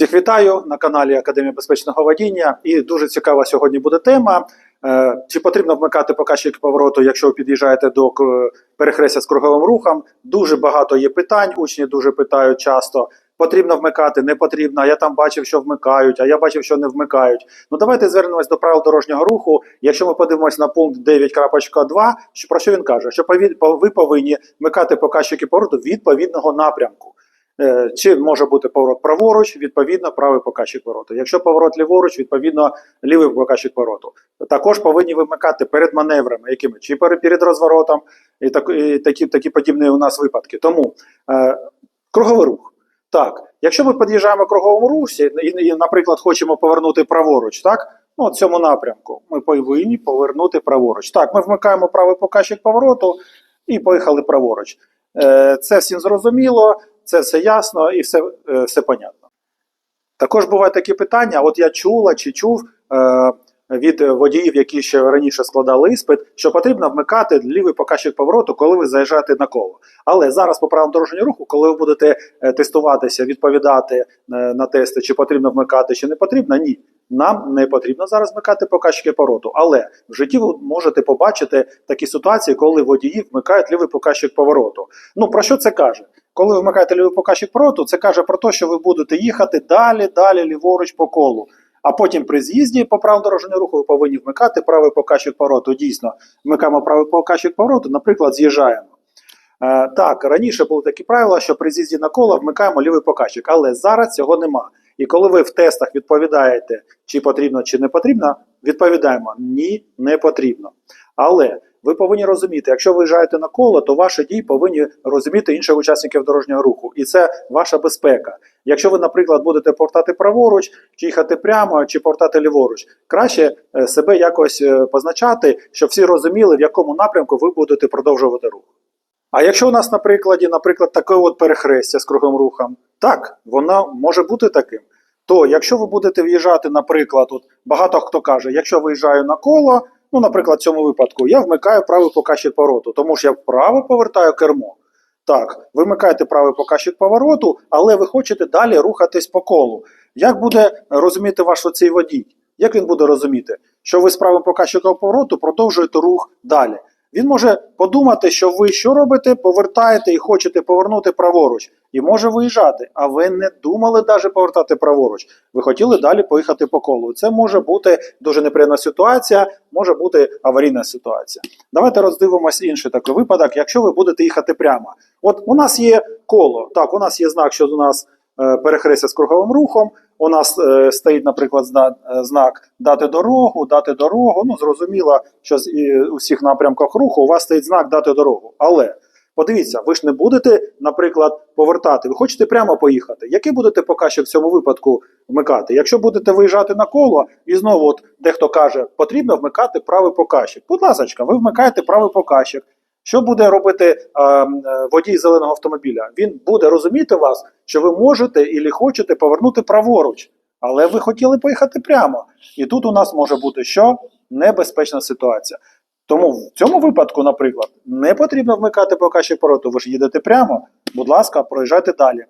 Всіх вітаю на каналі Академія безпечного водіння. І дуже цікава сьогодні буде тема. Е, Чи потрібно вмикати показчик повороту, якщо ви під'їжджаєте до перехрестя з круговим рухом? Дуже багато є питань. Учні дуже питають часто. Потрібно вмикати, не потрібно. Я там бачив, що вмикають, а я бачив, що не вмикають. Ну давайте звернемось до правил дорожнього руху. Якщо ми подивимось на пункт 9.2, що про що він каже? Що ви повинні вмикати показчики повороту відповідного напрямку. Е, Чи може бути поворот праворуч, відповідно, правий показчик повороту. Якщо поворот ліворуч, відповідно, лівий показчик повороту. Також повинні вимикати перед маневрами, якими чи перед розворотом, і, так, і такі, такі подібні у нас випадки. Тому е, круговий рух. Так, якщо ми під'їжджаємо круговому русі і, і, наприклад, хочемо повернути праворуч, так, ну, в цьому напрямку, ми повинні повернути праворуч. Так, ми вмикаємо правий показчик повороту і поїхали праворуч. Е, Це всім зрозуміло, це все ясно і все, е, все понятно. Також бувають такі питання: от я чула чи чув е, від водіїв, які ще раніше складали іспит, що потрібно вмикати лівий показчик повороту, коли ви заїжджаєте на коло. Але зараз по правилам дорожнього руху, коли ви будете е, тестуватися, відповідати е, на тести, чи потрібно вмикати, чи не потрібно, ні. Нам не потрібно зараз вмикати показчики повороту, але в житті ви можете побачити такі ситуації, коли водії вмикають лівий показчик повороту. Ну про що це каже? Коли вмикаєте лівий показчик повороту, це каже про те, що ви будете їхати далі, далі, ліворуч по колу. А потім при з'їзді по правилам дорожнього руху ви повинні вмикати правий показчик повороту. Дійсно, вмикаємо правий показчик повороту, наприклад, з'їжджаємо. Е, так, раніше були такі правила, що при з'їзді на коло вмикаємо лівий показчик, але зараз цього нема. І коли ви в тестах відповідаєте, чи потрібно, чи не потрібно, відповідаємо ні, не потрібно. Але ви повинні розуміти, якщо ви виїжджаєте на коло, то ваші дії повинні розуміти інших учасників дорожнього руху, і це ваша безпека. Якщо ви, наприклад, будете повертати праворуч, чи їхати прямо, чи повертати ліворуч, краще е, себе якось е, позначати, щоб всі розуміли, в якому напрямку ви будете продовжувати рух. А якщо у нас на прикладі, наприклад, таке от перехрестя з круговим рухом, так, воно може бути таким. То якщо ви будете в'їжджати, наприклад, от багато хто каже, якщо виїжджаю на коло, ну, наприклад, в цьому випадку, я вмикаю правий покащик повороту, тому що я вправо повертаю кермо. Так, ви вмикаєте правий показчик повороту, але ви хочете далі рухатись по колу. Як буде розуміти ваш оцей водій? Як він буде розуміти, що ви з правим показчиком повороту продовжуєте рух далі? Він може подумати, що ви що робите, повертаєте і хочете повернути праворуч, і може виїжджати, а ви не думали навіть повертати праворуч. Ви хотіли далі поїхати по колу. Це може бути дуже неприємна ситуація, може бути аварійна ситуація. Давайте роздивимося інший такий випадок, якщо ви будете їхати прямо. От у нас є коло, так, у нас є знак, що у нас е, перехрестя з круговим рухом. У нас е, стоїть, наприклад, зна- е, знак дати дорогу, дати дорогу. Ну, зрозуміло, що з і, у напрямках руху у вас стоїть знак дати дорогу. Але подивіться, ви ж не будете, наприклад, повертати. Ви хочете прямо поїхати. Який будете показчик в цьому випадку вмикати? Якщо будете виїжджати на коло, і знову от дехто каже, потрібно вмикати правий показчик. Будь ласка, ви вмикаєте правий показчик. Що буде робити е, водій зеленого автомобіля? Він буде розуміти вас, що ви можете і хочете повернути праворуч, але ви хотіли поїхати прямо. І тут у нас може бути що? Небезпечна ситуація. Тому в цьому випадку, наприклад, не потрібно вмикати показчик повороту, ви ж їдете прямо, будь ласка, проїжджайте далі.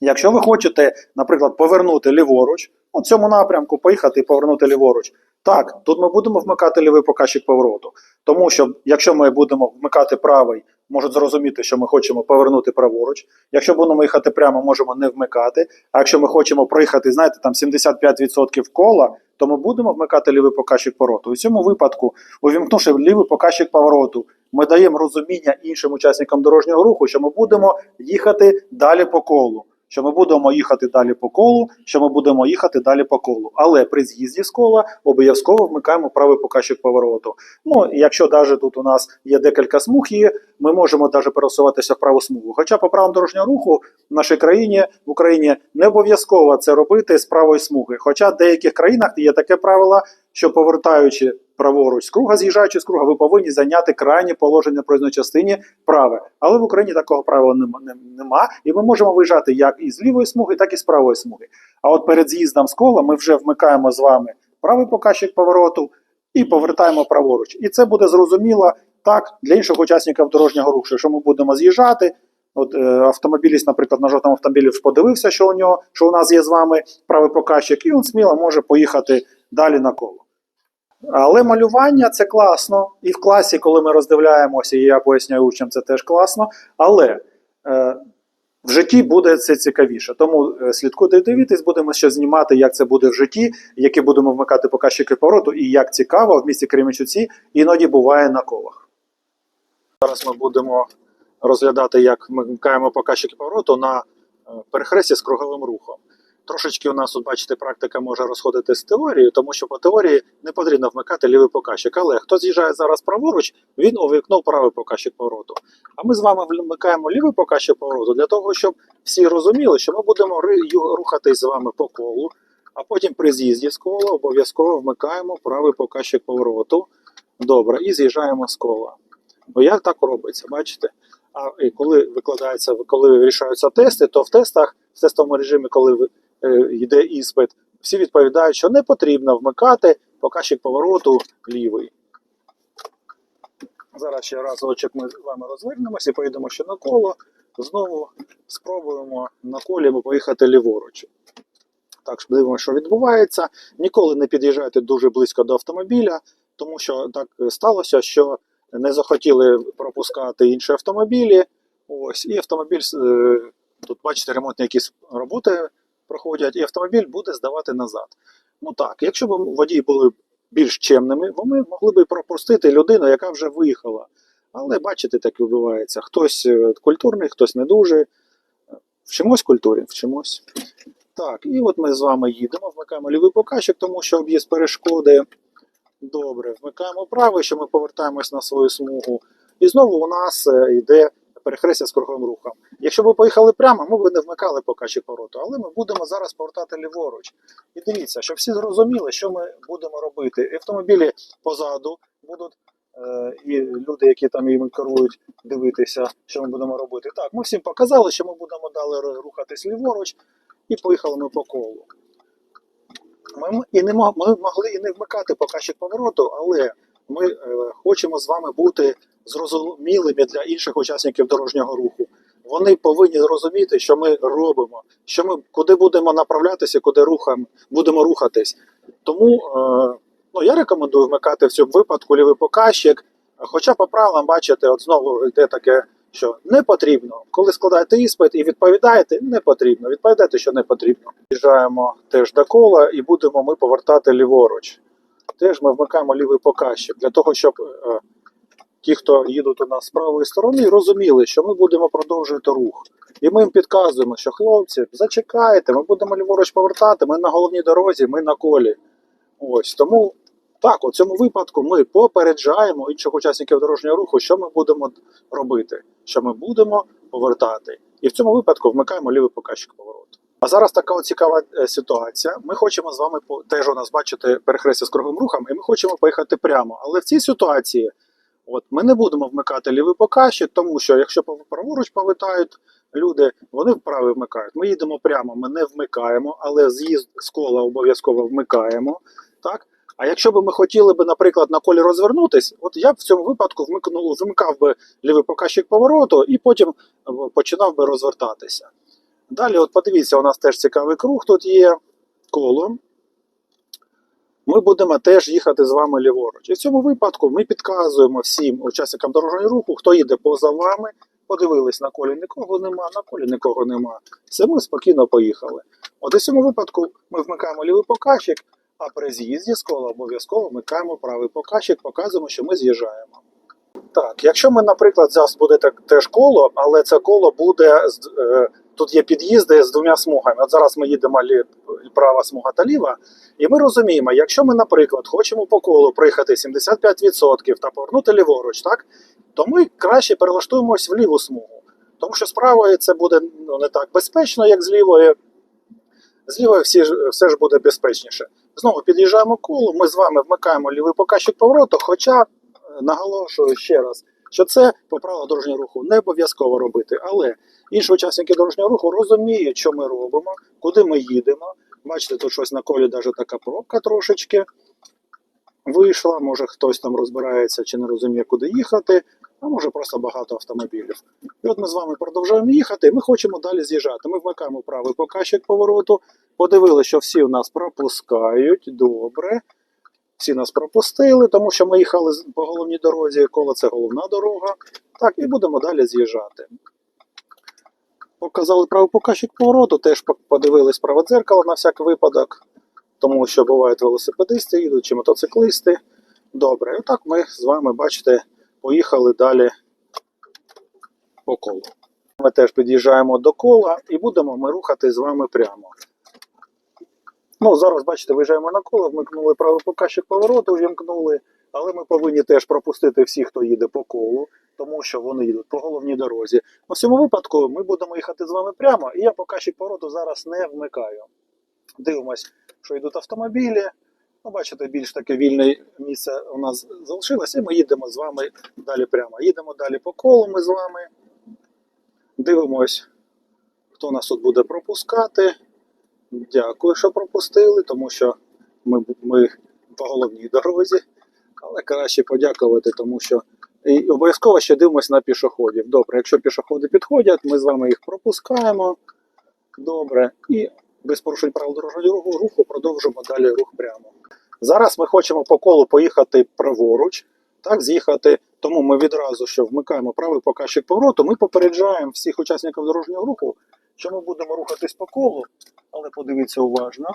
Якщо ви хочете, наприклад, повернути ліворуч, у цьому напрямку поїхати і повернути ліворуч, так, тут ми будемо вмикати лівий показчик повороту. Тому що якщо ми будемо вмикати правий, можуть зрозуміти, що ми хочемо повернути праворуч. Якщо будемо їхати прямо, можемо не вмикати. А якщо ми хочемо проїхати, знаєте, там 75% кола, то ми будемо вмикати лівий показчик повороту. У цьому випадку, увімкнувши лівий показчик повороту, ми даємо розуміння іншим учасникам дорожнього руху, що ми будемо їхати далі по колу. Що ми будемо їхати далі по колу, що ми будемо їхати далі по колу. Але при з'їзді з кола обов'язково вмикаємо правий показчик повороту. Ну, якщо навіть тут у нас є декілька смуг, і ми можемо навіть пересуватися в праву смугу. Хоча по правилам дорожнього руху в нашій країні в Україні не обов'язково це робити з правої смуги. Хоча в деяких країнах є таке правило, що повертаючи праворуч з круга, з'їжджаючи з круга, ви повинні зайняти крайнє положення проїзної частині праве. Але в Україні такого правила нема, нем- нема, і ми можемо виїжджати як із лівої смуги, так і з правої смуги. А от перед з'їздом з кола ми вже вмикаємо з вами правий показчик повороту і повертаємо праворуч. І це буде зрозуміло так для інших учасників дорожнього руху, що ми будемо з'їжджати. От е, автомобіліст, наприклад, на жовтому автомобілі подивився, що у нього, що у нас є з вами правий показчик, і він сміло може поїхати далі на коло. Але малювання це класно. І в класі, коли ми роздивляємося, і я поясняю учням, це теж класно. Але е, в житті буде це цікавіше. Тому е, слідкуйте, дивіться, будемо ще знімати, як це буде в житті, які будемо вмикати показчики повороту, і як цікаво в місті Кременчуці іноді буває на колах. Зараз ми будемо розглядати, як ми вмикаємо показчики повороту на е, перехресті з круговим рухом. Трошечки у нас тут, бачите, практика може розходитись з теорією, тому що по теорії не потрібно вмикати лівий показчик. Але хто з'їжджає зараз праворуч, він увікнув правий показчик повороту. А ми з вами вмикаємо лівий показчик повороту для того, щоб всі розуміли, що ми будемо рухатись з вами по колу, а потім при з'їзді з кола обов'язково вмикаємо правий показчик повороту. Добре, і з'їжджаємо з кола. Бо як так робиться, бачите? А коли викладається, коли вирішаються тести, то в тестах, в тестовому режимі, коли ви- йде іспит, всі відповідають, що не потрібно вмикати показчик повороту лівий. Зараз ще разочок ми з вами розвернемося і поїдемо ще на коло. Знову спробуємо на колі поїхати ліворуч. Так, дивимося, що відбувається. Ніколи не під'їжджайте дуже близько до автомобіля, тому що так сталося, що не захотіли пропускати інші автомобілі. Ось, і автомобіль, е, тут бачите, ремонтні якісь роботи проходять, і автомобіль буде здавати назад. Ну так, якщо б водії були більш чемними, вони могли б пропустити людину, яка вже виїхала. Але бачите, так і відбувається. Хтось е, культурний, хтось не дуже. Вчимось культурі, вчимось. Так, і от ми з вами їдемо, вмикаємо лівий показчик, тому що об'їзд перешкоди. Добре, вмикаємо правий, що ми повертаємось на свою смугу. І знову у нас е, йде перехрестя з круговим рухом. Якщо ви поїхали прямо, ми б не вмикали показчик повороту, але ми будемо зараз повертати ліворуч. І дивіться, щоб всі зрозуміли, що ми будемо робити. І Автомобілі позаду будуть, е, і люди, які там їм керують, дивитися, що ми будемо робити. Так, ми всім показали, що ми будемо далі рухатись ліворуч, і поїхали ми по колу. Ми, і не ми могли і не вмикати показчик повороту, але ми е, хочемо з вами бути зрозумілими для інших учасників дорожнього руху. Вони повинні розуміти, що ми робимо, що ми куди будемо направлятися, куди рухаємо, будемо рухатись. Тому е, ну, я рекомендую вмикати в цьому випадку лівий показчик. Хоча по правилам, бачите, от знову йде таке, що не потрібно. Коли складаєте іспит і відповідаєте, не потрібно. Відповідаєте, що не потрібно. Їжджаємо теж до кола і будемо ми повертати ліворуч. Теж ми вмикаємо лівий показчик для того, щоб е, ті, хто їдуть у нас з правої сторони, розуміли, що ми будемо продовжувати рух. І ми їм підказуємо, що хлопці, зачекайте, ми будемо ліворуч повертати, ми на головній дорозі, ми на колі. Ось тому так, у цьому випадку ми попереджаємо інших учасників дорожнього руху, що ми будемо робити, що ми будемо повертати. І в цьому випадку вмикаємо лівий показчик повороту. А зараз така цікава е, ситуація. Ми хочемо з вами теж у нас бачите перехрестя з круговим рухом, і ми хочемо поїхати прямо. Але в цій ситуації от, ми не будемо вмикати лівий показчик, тому що якщо праворуч повертають люди, вони вправо вмикають. Ми їдемо прямо, ми не вмикаємо, але з'їзд з кола обов'язково вмикаємо. Так? А якщо б ми хотіли би, наприклад, на колі розвернутись, от я б в цьому випадку вмикнув, вмикав би лівий показчик повороту і потім е, починав би розвертатися. Далі, от подивіться, у нас теж цікавий круг тут є коло. Ми будемо теж їхати з вами ліворуч. І в цьому випадку ми підказуємо всім учасникам дорожнього руху, хто їде поза вами. Подивились, на колі нікого нема, на колі нікого нема. Все, ми спокійно поїхали. От і в цьому випадку ми вмикаємо лівий показчик, а при з'їзді з кола обов'язково вмикаємо правий показчик, показуємо, що ми з'їжджаємо. Так, якщо ми, наприклад, зараз буде теж коло, але це коло буде з- е, тут є під'їзди з двома смугами. От зараз ми їдемо лі, права смуга та ліва, і ми розуміємо, якщо ми, наприклад, хочемо по колу проїхати 75% та повернути ліворуч, так, то ми краще перелаштуємось в ліву смугу. Тому що з правої це буде ну, не так безпечно, як з лівої. З лівої всі все ж буде безпечніше. Знову під'їжджаємо коло, ми з вами вмикаємо лівий показчик повороту, хоча е, наголошую ще раз, що це по правилах дорожнього руху не обов'язково робити. Але інші учасники дорожнього руху розуміють, що ми робимо, куди ми їдемо. Бачите, тут щось на колі, навіть така пробка трошечки вийшла. Може хтось там розбирається чи не розуміє, куди їхати. а може просто багато автомобілів. І от ми з вами продовжуємо їхати, і ми хочемо далі з'їжджати. Ми вмикаємо правий показчик повороту, подивилися, що всі в нас пропускають. Добре. Всі нас пропустили, тому що ми їхали по головній дорозі, коло це головна дорога. Так, і будемо далі з'їжджати. Показали правий показчик повороту, теж по- подивились праве дзеркало на всяк випадок, тому що бувають велосипедисти, їдуть чи мотоциклисти. Добре, і так ми з вами, бачите, поїхали далі по колу. Ми теж під'їжджаємо до кола і будемо ми рухати з вами прямо. Ну, зараз, бачите, виїжджаємо на коло, вмикнули правий показчик повороту, вімкнули, але ми повинні теж пропустити всіх, хто їде по колу, тому що вони їдуть по головній дорозі. У цьому випадку ми будемо їхати з вами прямо, і я показчик повороту зараз не вмикаю. Дивимось, що йдуть автомобілі. Ну, бачите, більш таке вільне місце у нас залишилося, і ми їдемо з вами далі прямо. Їдемо далі по колу ми з вами. Дивимось, хто нас тут буде пропускати. Дякую, що пропустили, тому що ми, ми по головній дорозі. Але краще подякувати, тому що і обов'язково ще дивимося на пішоходів. Добре, якщо пішоходи підходять, ми з вами їх пропускаємо. Добре. І без порушень правил дорожнього руху, продовжимо далі рух прямо. Зараз ми хочемо по колу поїхати праворуч, так, з'їхати. Тому ми відразу що вмикаємо правий показчик повороту. Ми попереджаємо всіх учасників дорожнього руху, що ми будемо рухатись по колу, але подивіться уважно.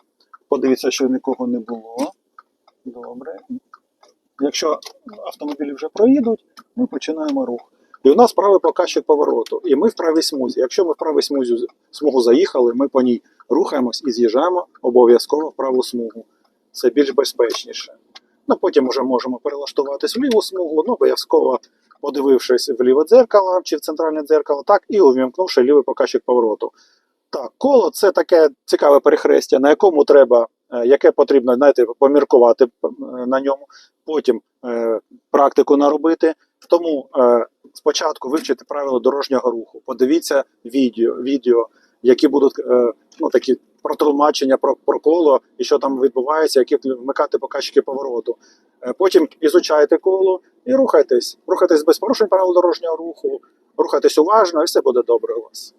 Подивіться, що нікого не було. Добре. Якщо автомобілі вже проїдуть, ми починаємо рух. І у нас правий показчик повороту. І ми в правій смузі. Якщо ми в правій смузі смугу заїхали, ми по ній рухаємось і з'їжджаємо обов'язково в праву смугу. Це більш безпечніше. Ну, потім вже можемо перелаштуватись в ліву смугу, ну, обов'язково подивившись в ліве дзеркало чи в центральне дзеркало, так, і увімкнувши лівий показчик повороту. Так, коло це таке цікаве перехрестя, на якому треба, яке потрібно знаєте, поміркувати е, на ньому, потім е, практику наробити. Тому е, спочатку вивчити правила дорожнього руху, подивіться відео, відео які будуть е, ну, такі протлумачення про, про коло і що там відбувається, які вмикати показчики повороту. Е, потім ізучайте коло і рухайтесь. Рухайтесь без порушень правил дорожнього руху, рухайтесь уважно, і все буде добре у вас.